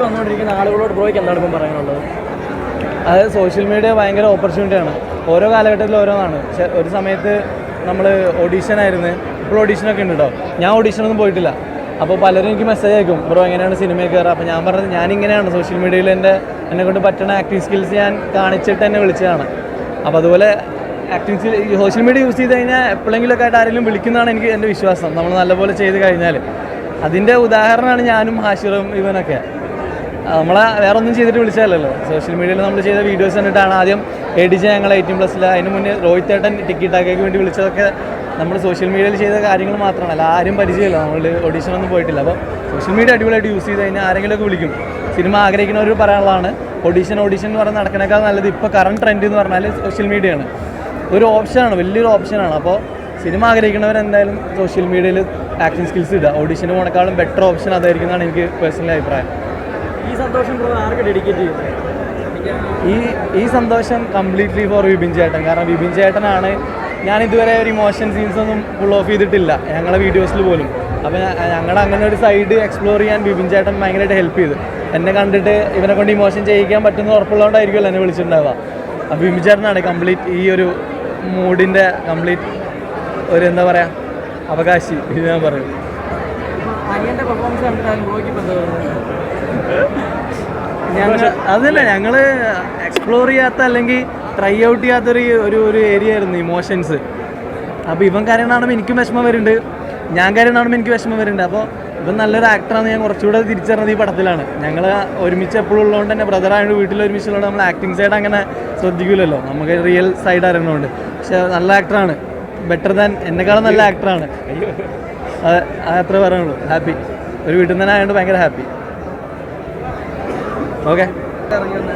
സിനിമയിലേക്ക് വന്നുകൊണ്ടിരിക്കുന്ന ആളുകളോട് ബ്രോയ്ക്ക് എന്താണ് ഇപ്പം പറയാനുള്ളത്? അതായത് സോഷ്യൽ മീഡിയ ഭയങ്കര ഓപ്പർച്യൂണിറ്റിയാണ് ഓരോ കാലഘട്ടത്തിൽ ഓരോന്നാണ്. ഒരു സമയത്ത് നമ്മൾ ഓഡീഷൻ ആയിരുന്നു. ഇപ്പോൾ ഓഡീഷനൊക്കെ ഉണ്ട് കേട്ടോ ഞാൻ ഓഡീഷനൊന്നും പോയിട്ടില്ല. അപ്പോൾ പലരും എനിക്ക് മെസ്സേജ് അയക്കും. ബ്രോ എങ്ങനെയാണ് സിനിമയിൽ കയറുക അപ്പോൾ ഞാൻ പറഞ്ഞത് ഞാനിങ്ങനെയാണ് സോഷ്യൽ മീഡിയയിൽ എന്റെ എന്നെ കൊണ്ട് പറ്റുന്ന ആക്ടിങ് സ്കിൽസ് ഞാൻ കാണിച്ചിട്ട് എന്നെ വിളിച്ചതാണ്. അപ്പോൾ അതുപോലെ acting skill social media use ചെയ്ത് കഴിഞ്ഞാൽ എപ്പോഴെങ്കിലുമൊക്കെ ആയിട്ട് ആരെങ്കിലും വിളിക്കുന്നതാണ് എനിക്ക് എന്റെ വിശ്വാസം. നമ്മൾ നല്ലപോലെ ചെയ്ത് കഴിഞ്ഞാൽ അതിന്റെ ഉദാഹരണമാണ് ഞാനും ഹാഷിറും ഇവനൊക്കെ. നമ്മളെ വേറെ ഒന്നും ചെയ്തിട്ട് വിളിച്ചതല്ലല്ലോ. സോഷ്യൽ മീഡിയയിൽ നമ്മൾ ചെയ്ത വീഡിയോസ് കണ്ടിട്ടാണ് ആദ്യം എഡിജ് ഞങ്ങൾ എയ്റ്റീൻ പ്ലസ്സിൽ അതിന് മുന്നേ രോഹിത് ഏട്ടൻ ടിക്കറ്റ് ആക്കിയക്ക് വേണ്ടി വിളിച്ചതൊക്കെ നമ്മൾ സോഷ്യൽ മീഡിയയിൽ ചെയ്ത കാര്യങ്ങൾ മാത്രമല്ല ആരും പരിചയമില്ല. നമ്മൾ ഓഡീഷൻ ഒന്നും പോയിട്ടില്ല. അപ്പോൾ സോഷ്യൽ മീഡിയ അടിപൊളിയായിട്ട് യൂസ് ചെയ്ത് കഴിഞ്ഞാൽ ആരെങ്കിലുമൊക്കെ വിളിക്കും. സിനിമ ആഗ്രഹിക്കുന്നവർ പറയാനുള്ളതാണ്. ഓഡീഷൻ ഓഡീഷൻ എന്ന് പറഞ്ഞാൽ നടക്കണേക്കാൾ നല്ലത് ഇപ്പോൾ കറണ്ട് ട്രെൻഡ് എന്ന് പറഞ്ഞാൽ സോഷ്യൽ മീഡിയയാണ് ഒരു ഓപ്ഷനാണ് വലിയൊരു ഓപ്ഷനാണ് അപ്പോൾ സിനിമ ആഗ്രഹിക്കുന്നവർ എന്തായാലും സോഷ്യൽ മീഡിയയിൽ ആക്ഷൻ സ്കിൽസ് ഇടുക. ഓഡീഷന് പോണേക്കാളും ബെറ്റർ ഓപ്ഷൻ അതായിരിക്കും എന്നാണ് എനിക്ക് പേഴ്സണലി അഭിപ്രായം. ഈ സന്തോഷം ആർക്ക് ഡെഡിക്കേറ്റ് ചെയ്യുന്നത് ഈ ഈ സന്തോഷം കംപ്ലീറ്റ്ലി ഫോർ വിപിൻ ചേട്ടൻ. കാരണം വിപിൻ ചേട്ടനാണ് ഞാൻ ഇതുവരെ ഒരു ഇമോഷൻ സീൻസ് ഒന്നും ഫുൾ ഓഫ് ചെയ്തിട്ടില്ല. ഞങ്ങളുടെ വീഡിയോസിൽ പോലും. അപ്പോൾ ഞങ്ങളുടെ അങ്ങനെ ഒരു സൈഡ് എക്സ്പ്ലോർ ചെയ്യാൻ വിപിൻ ചേട്ടൻ ഭയങ്കരമായിട്ട് ഹെൽപ്പ് ചെയ്തു. എന്നെ കണ്ടിട്ട് ഇവനെ കൊണ്ട് ഇമോഷൻ ചെയ്യിക്കാൻ പറ്റുന്ന ഉറപ്പുള്ളതുകൊണ്ടായിരിക്കുമല്ലോ എന്നെ വിളിച്ചിട്ടുണ്ടാവുക. അപ്പോൾ വിപിൻ ചേട്ടനാണ് കംപ്ലീറ്റ് ഈ ഒരു മൂഡിന്റെ കംപ്ലീറ്റ് ഒരു എന്താ പറയുക അവകാശി. ഇത് ഞാൻ പറയും പെർഫോമൻസ് ഞങ്ങൾ അതല്ല ഞങ്ങൾ എക്സ്പ്ലോർ ചെയ്യാത്ത അല്ലെങ്കിൽ ട്രൈ ഔട്ട് ചെയ്യാത്തൊരു ഒരു ഒരു ഏരിയ ആയിരുന്നു ഇമോഷൻസ് അപ്പോൾ ഇവൻ കാര്യങ്ങളാണെങ്കിൽ എനിക്കും വിഷമം വരുന്നുണ്ട്. ഞാൻ കാര്യങ്ങളാണെങ്കിൽ എനിക്ക് വിഷമം വരുന്നുണ്ട്. അപ്പോൾ ഇവൻ നല്ലൊരു ആക്ടറാണ് ഞാൻ കുറച്ചുകൂടെ തിരിച്ചറിഞ്ഞത് ഈ പടത്തിലാണ്. ഞങ്ങൾ ഒരുമിച്ച് എപ്പോഴും ഉള്ളതുകൊണ്ട് തന്നെ ബ്രദറായിട്ട് വീട്ടിൽ ഒരുമിച്ചുള്ളതുകൊണ്ട് നമ്മൾ ആക്ടിങ് സൈഡ് അങ്ങനെ ശ്രദ്ധിക്കില്ലല്ലോ നമുക്ക് റിയൽ സൈഡ് അറിയണതുകൊണ്ട് പക്ഷെ നല്ല ആക്ടറാണ് ബെറ്റർ ദാൻ എന്നെക്കാളും നല്ല ആക്ടറാണ് അത് അത്ര പറയാനുള്ളൂ ഹാപ്പി ഒരു വീട്ടിൽ നിന്ന് തന്നെ ആയതുകൊണ്ട് ഭയങ്കര ഹാപ്പി ഓക്കെ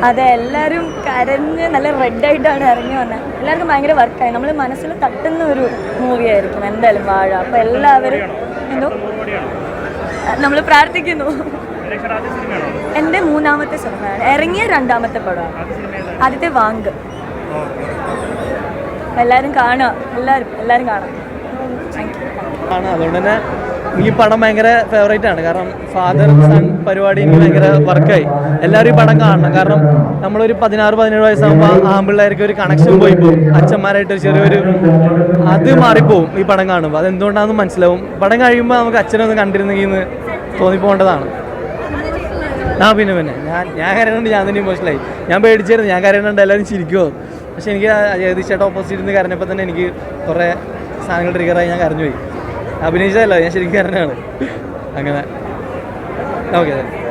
അതെ എല്ലാവരും കരഞ്ഞ് നല്ല റെഡ് ആയിട്ടാണ് ഇറങ്ങി വന്നത് എല്ലാവർക്കും ഭയങ്കര വർക്കായി നമ്മൾ മനസ്സിൽ തട്ടുന്ന ഒരു മൂവി ആയിരിക്കും എന്തായാലും വാഴ. അപ്പോൾ എല്ലാവരും എന്തോ? നമ്മൾ പ്രാർത്ഥിക്കുന്നു. എന്റെ മൂന്നാമത്തെ സിനിമയാണ്. ഇറങ്ങിയ രണ്ടാമത്തെ പടമാണ് ആദ്യത്തെ വാങ്ക്. എല്ലാവരും കാണുക. എല്ലാവരും എല്ലാവരും കാണാം ആണ്. അതുകൊണ്ട് തന്നെ ഈ പടം ഭയങ്കര ഫേവറേറ്റ് ആണ്. കാരണം ഫാദർ സൺ പരിപാടി എനിക്ക് ഭയങ്കര വർക്കായി എല്ലാവരും ഈ പടം കാണണം. കാരണം നമ്മളൊരു പതിനാറ് പതിനേഴ് വയസ്സാകുമ്പോൾ ആമ്പിള്ളേർക്ക് ഒരു കണക്ഷൻ പോയി. പോകും അച്ഛന്മാരായിട്ട് ചെറിയൊരു അത് മാറിപ്പോവും ഈ പടം കാണുമ്പോൾ അത് എന്തുകൊണ്ടാണെന്ന് മനസ്സിലാവും. പടം കഴിയുമ്പോൾ നമുക്ക് അച്ഛനൊന്ന് കണ്ടിരുന്നെങ്കിൽ എന്ന് തോന്നിപ്പോകേണ്ടതാണ്. ആ പിന്നെ പിന്നെ. ഞാൻ ഞാൻ കരയണുണ്ട് ഞാൻ തന്നെ ഇമോഷണലായി ഞാൻ പേടിച്ചായിരുന്നു. ഞാൻ കരയണുണ്ട് എല്ലാവരും ചിരിക്കുമോ പക്ഷെ എനിക്ക് ജഗദീഷ് ചേട്ടൻ ഓപ്പോസിറ്റ് ഇരുന്ന് കരഞ്ഞപ്പോൾ തന്നെ എനിക്ക് കുറേ സാധനങ്ങൾ ട്രിഗറായി ഞാൻ കരഞ്ഞു പോയി അഭിനയിച്ചതല്ല ഞാൻ ശരിക്കും അറിഞ്ഞാണ് അങ്ങനെ. ഓക്കെ.